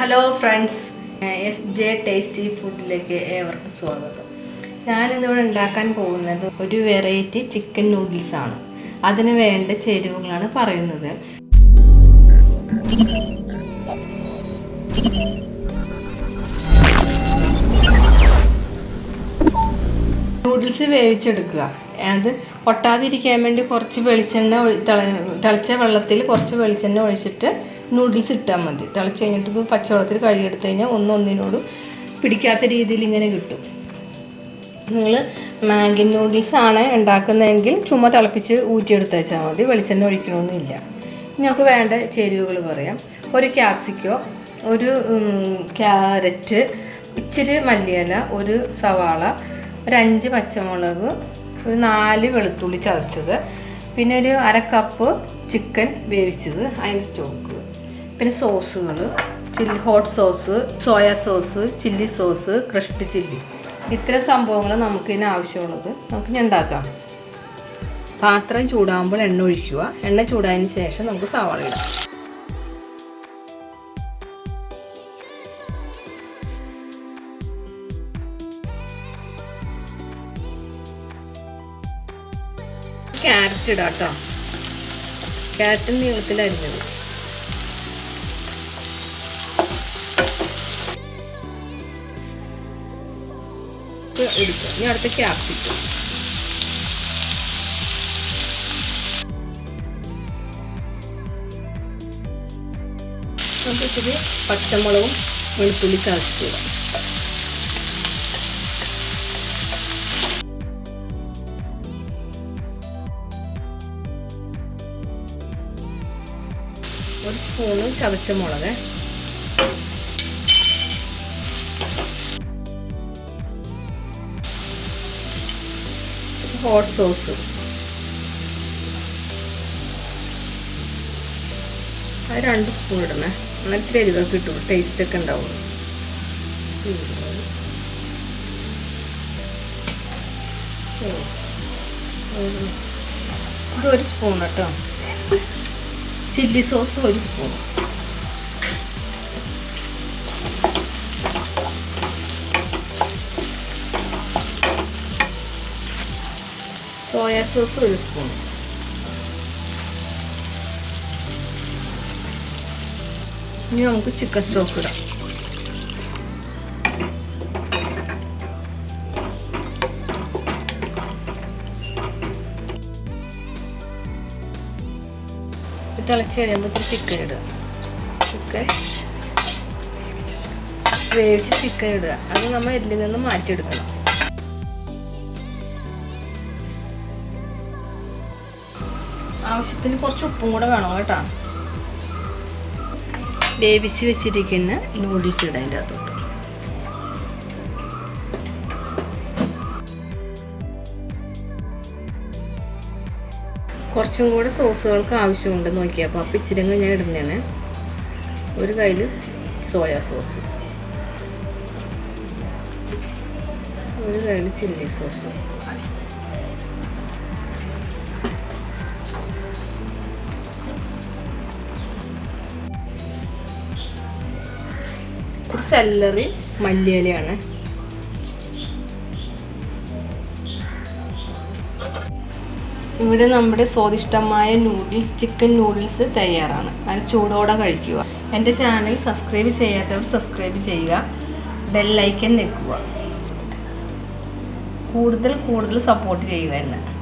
Hello friends S J tasty ഫുഡിലേക്ക് ഏവർക്കും സ്വാഗതം. ഞാനിന്നിവിടെ ഉണ്ടാക്കാൻ പോകുന്നത് ഒരു വെറൈറ്റി ചിക്കൻ നൂഡിൽസ് ആണ്. അതിന് വേണ്ട ചേരുവകളാണ് പറയുന്നത്. നൂഡിൽസ് വേവിച്ചെടുക്കുക. അത് ഒട്ടാതിരിക്കാൻ വേണ്ടി കുറച്ച് വെളിച്ചെണ്ണ തിളച്ച വെള്ളത്തിൽ കുറച്ച് വെളിച്ചെണ്ണ ഒഴിച്ചിട്ട് നൂഡിൽസ് ഇട്ടാൽ മതി. തിളച്ച് കഴിഞ്ഞിട്ട് ഇപ്പോൾ പച്ചവെള്ളത്തിൽ കഴുകിയെടുത്ത് കഴിഞ്ഞാൽ ഒന്നൊന്നിനോടും പിടിക്കാത്ത രീതിയിൽ ഇങ്ങനെ കിട്ടും. നിങ്ങൾ മാഗി നൂഡിൽസ് ആണ് ഉണ്ടാക്കുന്നതെങ്കിൽ ചുമ്മാ തിളപ്പിച്ച് ഊറ്റിയെടുത്ത് വെച്ചാൽ മതി. വെളിച്ചെണ്ണ ഒഴിക്കണമെന്നില്ല നമുക്ക് വേണ്ട ചേരുവകൾ പറയാം. ഒരു ക്യാപ്സിക്കോ ഒരു ക്യാരറ്റ് ഇച്ചിരി മല്ലിയില ഒരു സവാള ഒരു അഞ്ച് പച്ചമുളക് ഒരു നാല് വെളുത്തുള്ളി ചതച്ചത്. പിന്നെ ഒരു അര കപ്പ് ചിക്കൻ വേവിച്ചത് അതിന് സ്റ്റോക്ക് പിന്നെ സോസുകൾ chilli hot sauce soya sauce chilli sauce crushed chilli ഇത്തരം സംഭവങ്ങൾ നമുക്ക് ഇതിന് ആവശ്യമുള്ളത് നമുക്ക് ഉണ്ടാക്കാം. പാത്രം ചൂടാകുമ്പോൾ എണ്ണ ഒഴിക്കുക. എണ്ണ ചൂടായതിന് ശേഷം നമുക്ക് സവാള ഇടാം. ക്യാരറ്റ് ഇടാം കേട്ടോ ക്യാരറ്റ് ഇത് എടുക്കുക ഇനി അടുത്ത ക്യാപ്സിക്കം പച്ചമുളകും വെളുത്തുള്ളി ചതച്ചിടാം. ഒരു സ്പൂണ് ചതച്ച മുളക്. ഹോട്ട് സോസ് അത് രണ്ട് സ്പൂൺ ഇടണേ. എന്നിട്ട് എരിവൊക്കെ കിട്ടും ടേസ്റ്റ് ഒക്കെ ഉണ്ടാവും ഇത് ഒരു സ്പൂൺ കേട്ടോ ചില്ലി സോസ് ഒരു സ്പൂൺ സോയ സോസ് ഒരു സ്പൂൺ ഇനി നമുക്ക് ചിക്കൻ സ്റ്റോക്ക് ഇടാം. ഇത് തിളച്ച് കഴിയുമ്പോൾ ചിക്കൻ ഇടുക. ചിക്കൻ വേവിച്ച് ചിക്കൻ ഇടുക. അത് നമ്മൾ ഇതിൽ നിന്ന് മാറ്റിയെടുക്കണം. ആവശ്യത്തിന് കുറച്ച് ഉപ്പും കൂടെ വേണം കേട്ടോ. വേവിച്ച് വെച്ചിരിക്കുന്ന നൂഡിൽസ് ഇടാം അതിന്റെ അകത്തോട്ട് കുറച്ചും കൂടെ സോസുകൾക്ക് ആവശ്യമുണ്ട് നോക്കിയപ്പോൾ അപ്പോൾ ഇച്ചിരി കൂടെ ഞാൻ ഇടുന്നതാണ്. ഒരു കയ്യിൽ സോയ സോസ്. ഒരു കയ്യിൽ ചില്ലി സോസ്. സെല്ലറി മല്ലിയിലയാണ്. ഇവിടെ നമ്മുടെ സ്വാദിഷ്ടമായ നൂഡിൽസ് ചിക്കൻ നൂഡിൽസ് തയ്യാറാണ്. അത് ചൂടോടെ കഴിക്കുക. എന്റെ ചാനൽ സബ്സ്ക്രൈബ് ചെയ്യാത്തവർ സബ്സ്ക്രൈബ് ചെയ്യുക. ബെല്ലൈക്കൻ നിൽക്കുക കൂടുതൽ കൂടുതൽ സപ്പോർട്ട് ചെയ്യുക എന്നെ.